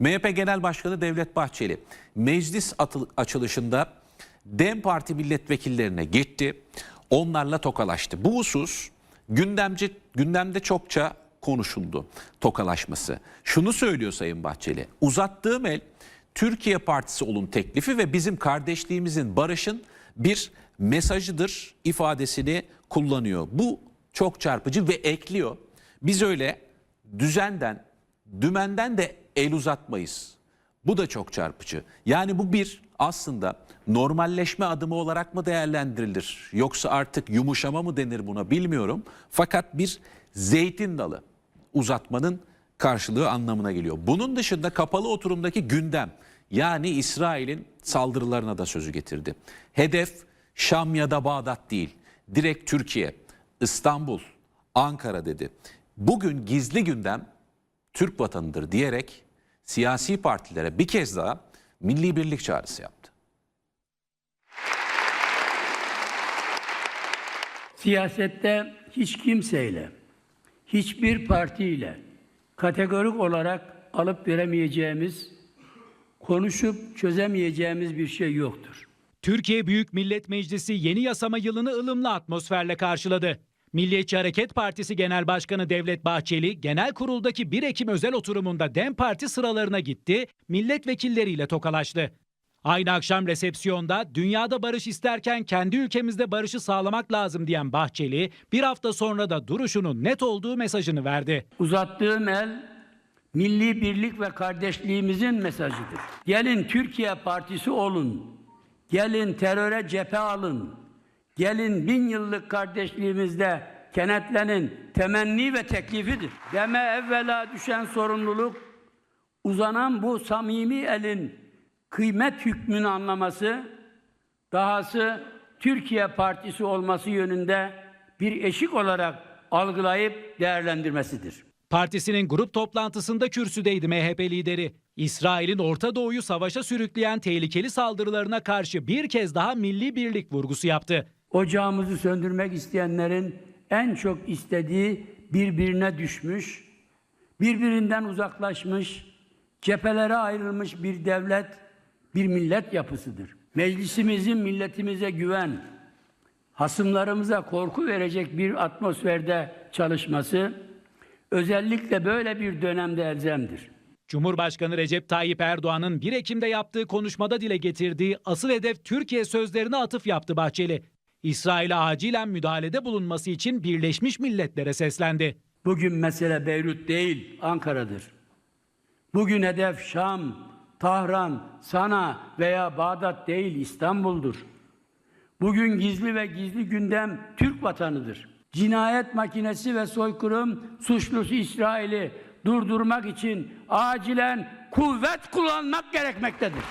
MHP Genel Başkanı Devlet Bahçeli meclis açılışında DEM Parti milletvekillerine gitti. Onlarla tokalaştı. Bu husus gündemci, gündemde çokça konuşuldu tokalaşması. Şunu söylüyor Sayın Bahçeli. Uzattığım el Türkiye Partisi olun teklifi ve bizim kardeşliğimizin barışın bir mesajıdır ifadesini kullanıyor. Bu çok çarpıcı ve ekliyor. Biz öyle düzenden, dümenden de el uzatmayız. Bu da çok çarpıcı. Yani bu bir aslında normalleşme adımı olarak mı değerlendirilir? Yoksa artık yumuşama mı denir buna bilmiyorum. Fakat bir zeytin dalı uzatmanın karşılığı anlamına geliyor. Bunun dışında kapalı oturumdaki gündem yani İsrail'in saldırılarına da sözü getirdi. Hedef Şam ya da Bağdat değil. Direkt Türkiye, İstanbul, Ankara dedi. Bugün gizli gündem Türk vatanıdır diyerek siyasi partilere bir kez daha milli birlik çağrısı yaptı. Siyasette hiç kimseyle, hiçbir partiyle kategorik olarak alıp veremeyeceğimiz, konuşup çözemeyeceğimiz bir şey yoktur. Türkiye Büyük Millet Meclisi yeni yasama yılını ılımlı atmosferle karşıladı. Milliyetçi Hareket Partisi Genel Başkanı Devlet Bahçeli, genel kuruldaki 1 Ekim özel oturumunda DEM Parti sıralarına gitti, milletvekilleriyle tokalaştı. Aynı akşam resepsiyonda dünyada barış isterken kendi ülkemizde barışı sağlamak lazım diyen Bahçeli, bir hafta sonra da duruşunun net olduğu mesajını verdi. Uzattığım el milli birlik ve kardeşliğimizin mesajıdır. Gelin Türkiye Partisi olun. Gelin teröre cephe alın. Gelin bin yıllık kardeşliğimizde kenetlenin temenni ve teklifidir. Deme evvela düşen sorumluluk uzanan bu samimi elin kıymet hükmünü anlaması, dahası Türkiye Partisi olması yönünde bir eşik olarak algılayıp değerlendirmesidir. Partisinin grup toplantısında kürsüdeydi MHP lideri. İsrail'in Orta Doğu'yu savaşa sürükleyen tehlikeli saldırılarına karşı bir kez daha milli birlik vurgusu yaptı. Ocağımızı söndürmek isteyenlerin en çok istediği birbirine düşmüş, birbirinden uzaklaşmış, cephelere ayrılmış bir devlet, bir millet yapısıdır. Meclisimizin milletimize güven, hasımlarımıza korku verecek bir atmosferde çalışması özellikle böyle bir dönemde elzemdir. Cumhurbaşkanı Recep Tayyip Erdoğan'ın 1 Ekim'de yaptığı konuşmada dile getirdiği asıl hedef Türkiye sözlerine atıf yaptı Bahçeli. İsrail'e acilen müdahalede bulunması için Birleşmiş Milletler'e seslendi. Bugün mesele Beyrut değil, Ankara'dır. Bugün hedef Şam, Tahran, Sana veya Bağdat değil, İstanbul'dur. Bugün gizli ve gizli gündem Türk vatanıdır. Cinayet makinesi ve soykırım suçlusu İsrail'i durdurmak için acilen kuvvet kullanmak gerekmektedir.